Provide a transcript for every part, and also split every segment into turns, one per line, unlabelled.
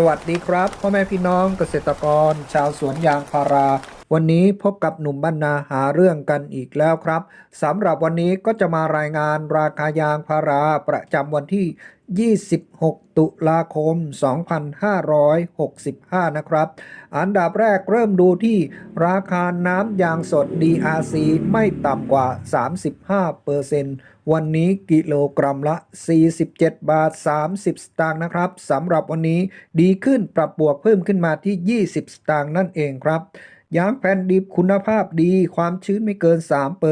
สวัสดีครับพ่อแม่พี่น้องเกษตรกร ชาวสวนยางพารา วันนี้พบกับหนุ่มบ้านนาหาเรื่องกันอีกแล้วครับสำหรับวันนี้ก็จะมารายงานราคายางพาราประจำวันที่ 26 ตุลาคม 2565 นะครับ อันดับแรกเริ่มดูที่ราคาน้ำยางสด DRC ไม่ต่ำกว่า 35% วันนี้กิโลกรัมละ 47 บาท 30 สตางค์นะครับสำหรับวันนี้ดีขึ้นปรับบวกเพิ่มขึ้นมาที่ 20 สตางค์นั่นเองครับยางแผ่นดิบคุณภาพดีความชื้นไม่เกิน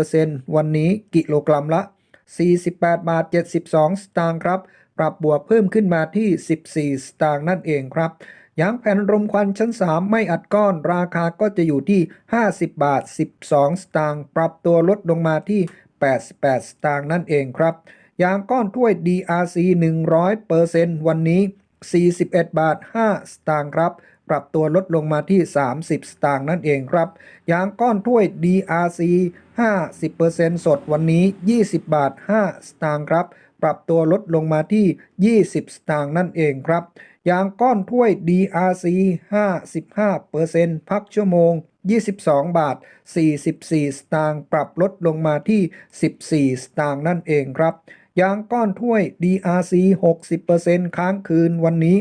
3%วันนี้กิโลกรัมละ 48 บาท 72 สตางค์ครับ ปรับบวกเพิ่มขึ้นมาที่ 14 สตางค์นั่นเองครับยางแผ่นรมควันชั้น 3 ไม่อัดก้อน ราคาก็จะอยู่ที่ 50 บาท 12 สตางค์ปรับตัวลดลงมาที่ 88 สตางค์นั่นเองครับ ยางก้อนถ้วย DRC 100%วันนี้ 41 บาท 5 สตางค์ครับ ปรับตัวลดลงมาที่ 30 สตางค์นั่นเองครับ ยางก้อนถ้วย DRC 50%สดวันนี้ 20 บาท 5 สตางค์ครับ ปรับตัวลดลงมาที่ 20 สตางค์นั่นเองครับ ยางก้อนถ้วย DRC 55%พักชั่วโมง 22 บาท 44 สตางค์ปรับลดลงมาที่ 14 สตางค์นั่นเองครับ ยางก้อนถ้วย DRC 60%ค้างคืนวันนี้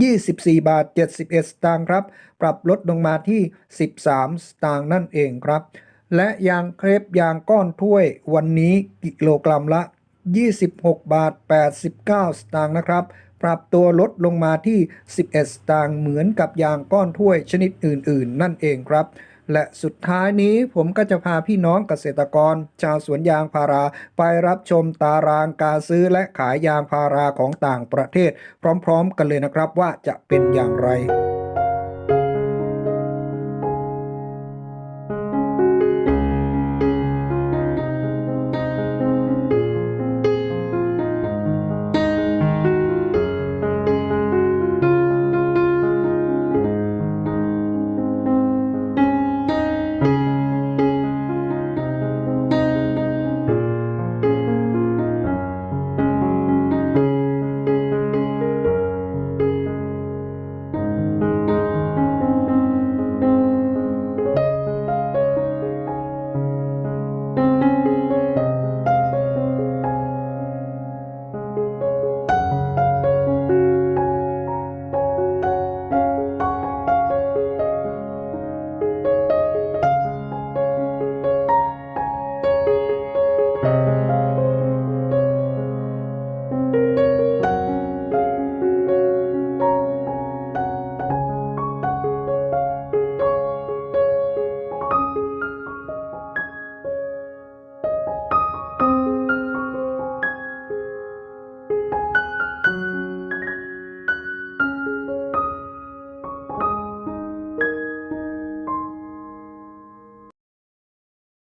24 บาท 71 สตางค์ครับ ปรับลดลงมาที่ 13 สตางค์นั่นเองครับ และยางเครปยางก้อนถ้วยวันนี้กิโลกรัมละ 26 บาท 89 สตางค์นะครับ ปรับตัวลดลงมาที่ 11 สตางค์เหมือนกับยางก้อนถ้วยชนิดอื่น ๆ นั่นเองครับ และสุดท้ายนี้ผมก็จะพาพี่น้องเกษตรกร ชาวสวนยางพาราไปรับชมตารางการซื้อและขายยางพาราของต่างประเทศ พร้อม ๆ กันเลยนะครับว่าจะเป็นอย่างไร